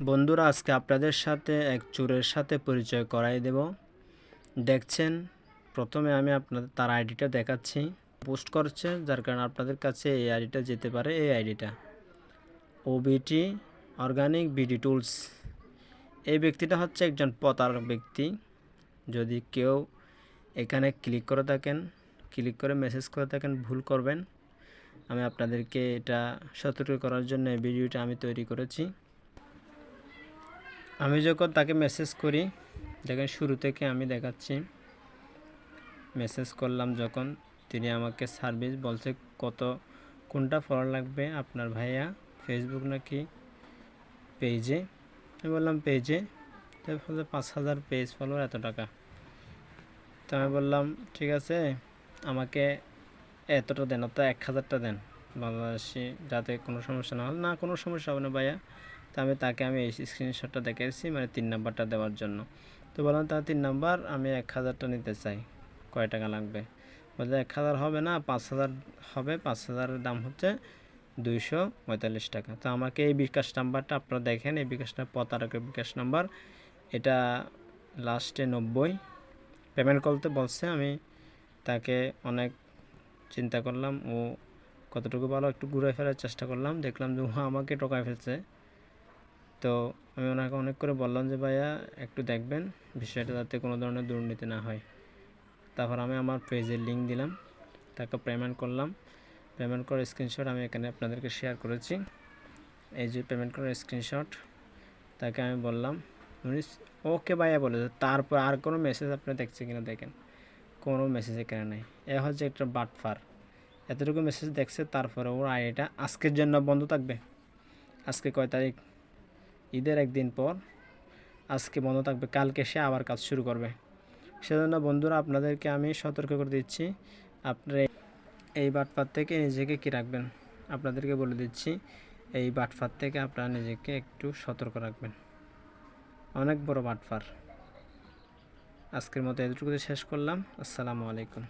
বন্ধুরা, আজকে আপনাদের সাথে এক চোরের সাথে পরিচয় করাই দেব। দেখছেন, প্রথমে আমি আপনাদের, তার আইডিটা দেখাচ্ছি। পোস্ট করছে, যার কারণে আপনাদের কাছে এই আইডিটা যেতে পারে, এই আইডিটা। ওবিটি অর্গানিক বিডি টুলস এই ব্যক্তিটা হচ্ছে একজন প্রতারক ব্যক্তি। যদি কেউ এখানে ক্লিক করে থাকেন, ক্লিক করে মেসেজ করে থাকেন, ভুল করবেন। আমি আপনাদেরকে এটা সতর্ক করার জন্য এই ভিডিওটা আমি তৈরি করেছি। আমি যখন তাকে মেসেজ করি, দেখেন শুরু থেকে আমি দেখাচ্ছি। মেসেজ করলাম যখন, তিনি আমাকে সার্ভিস বলছে কত, কোনটা ফলো লাগবে আপনার ভাইয়া ফেসবুক নাকি পেজে আমি বললাম পেজে তো বলছে পাঁচ হাজার পেজ ফলো এত টাকা। তো আমি বললাম, ঠিক আছে, আমাকে এতটা দেন, অর্থাৎ এক হাজারটা দেন। বাংলাদেশি যাতে কোনো সমস্যা না হয়। না, কোনো সমস্যা হবে না ভাইয়া। তো আমি তাকে আমি এই স্ক্রিনশটটা দেখেছি মানে তিন নাম্বারটা দেওয়ার জন্য। তো বললাম তার তিন নাম্বার, আমি এক হাজারটা নিতে চাই। কয় টাকা লাগবে? বলতে এক হাজার হবে না, পাঁচ হাজার হবে, পাঁচ হাজারের দাম হচ্ছে দুইশো পঁয়তাল্লিশ টাকা। তো আমাকে এই বিকাশ নাম্বারটা আপনারা দেখেন, এই বিকাশটা প্রতারকের বিকাশ নাম্বার। এটা লাস্টে নব্বই। পেমেন্ট করতে বলছে, আমি তাকে অনেক চিন্তা করলাম, ও কতটুকু ভালো, একটু ঘুরে ফেরার চেষ্টা করলাম। দেখলাম যে আমাকে টোকায় ফেলছে। তো আমি ওনাকে অনেক করে বললাম যে, ভাইয়া, একটু দেখবেন বিষয়টা যাতে কোনো ধরনের দুর্নীতি না হয়। তারপর আমি আমার পেজের লিঙ্ক দিলাম, তাকে পেমেন্ট করলাম। পেমেন্ট করার স্ক্রিনশট আমি এখানে আপনাদেরকে শেয়ার করেছি। এই যে পেমেন্ট করার স্ক্রিনশট তাকে আমি বললাম, উনি ওকে ভাইয়া বলে তারপর আর কোনো মেসেজ আপনি দেখছে কিনা দেখেন। কোনো মেসেজ এখানে নেই। এ হচ্ছে একটা বাটফার। এতটুকু মেসেজ দেখছে, তারপরে ওর আইডিটা আজকের জন্য বন্ধ থাকবে। আজকে কয় তারিখ? ঈদের একদিন পর আজকে বন্ধ থাকবে, কালকে সে আবার কাজ শুরু করবে। সেজন্য বন্ধুরা, আপনাদেরকে আমি সতর্ক করে দিচ্ছি আপনারা এই বাটফার থেকে নিজেকে কী রাখবেন? আপনাদেরকে বলে দিচ্ছি, এই বাটফার থেকে আপনারা নিজেকে একটু সতর্ক রাখবেন। অনেক বড় বাটফার আজকের মতো এতটুকু শেষ করলাম। আসসালামু আলাইকুম।